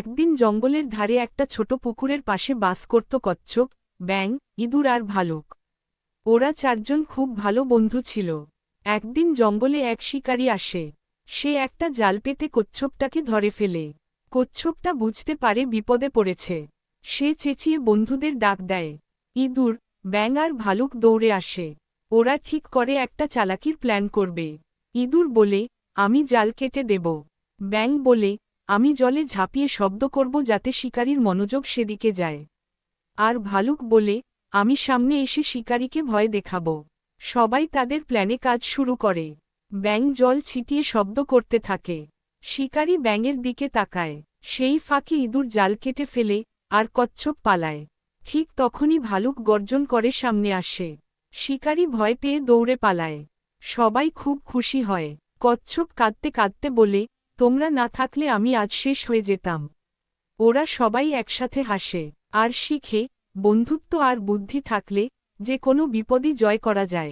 একদিন জঙ্গলের ধারে একটা ছোট পুকুরের পাশে বাস করত কচ্ছপ, ব্যাং, ইঁদুর আর ভালুক। ওরা চারজন খুব ভালো বন্ধু ছিল। একদিন জঙ্গলে এক শিকারী আসে। সে একটা জাল পেতে কচ্ছপটাকে ধরে ফেলে। কচ্ছপটা বুঝতে পারে বিপদে পড়েছে। সে চেঁচিয়ে বন্ধুদের ডাক দেয়। ইঁদুর, ব্যাং আর ভালুক দৌড়ে আসে। ওরা ঠিক করে একটা চালাকির প্ল্যান করবে। ইঁদুর বলে, আমি জাল কেটে দেব। ব্যাং বলে আমি জলে ঝাঁপিয়ে শব্দ করব যাতে শিকারীর মনোযোগ সেদিকে যায়। আর ভালুক বলে, আমি সামনে এসে শিকারীকে ভয় দেখাব। সবাই তাদের প্ল্যানে কাজ শুরু করে। ব্যাং জল ছিটিয়ে শব্দ করতে থাকে। শিকারী ব্যাঙের দিকে তাকায়। সেই ফাঁকে ইঁদুর জাল কেটে ফেলে আর কচ্ছপ পালায়। ঠিক তখনই ভালুক গর্জন করে সামনে আসে। শিকারী ভয় পেয়ে দৌড়ে পালায়। সবাই খুব খুশি হয়। কচ্ছপ কাঁদতে কাঁদতে বলে তোমরা না থাকলে আমি আজ শেষ হয়ে যেতাম। ওরা সবাই একসাথে হাসে। আর শিখে, বন্ধুত্ব আর বুদ্ধি থাকলে যে কোনো বিপদই জয় করা যায়।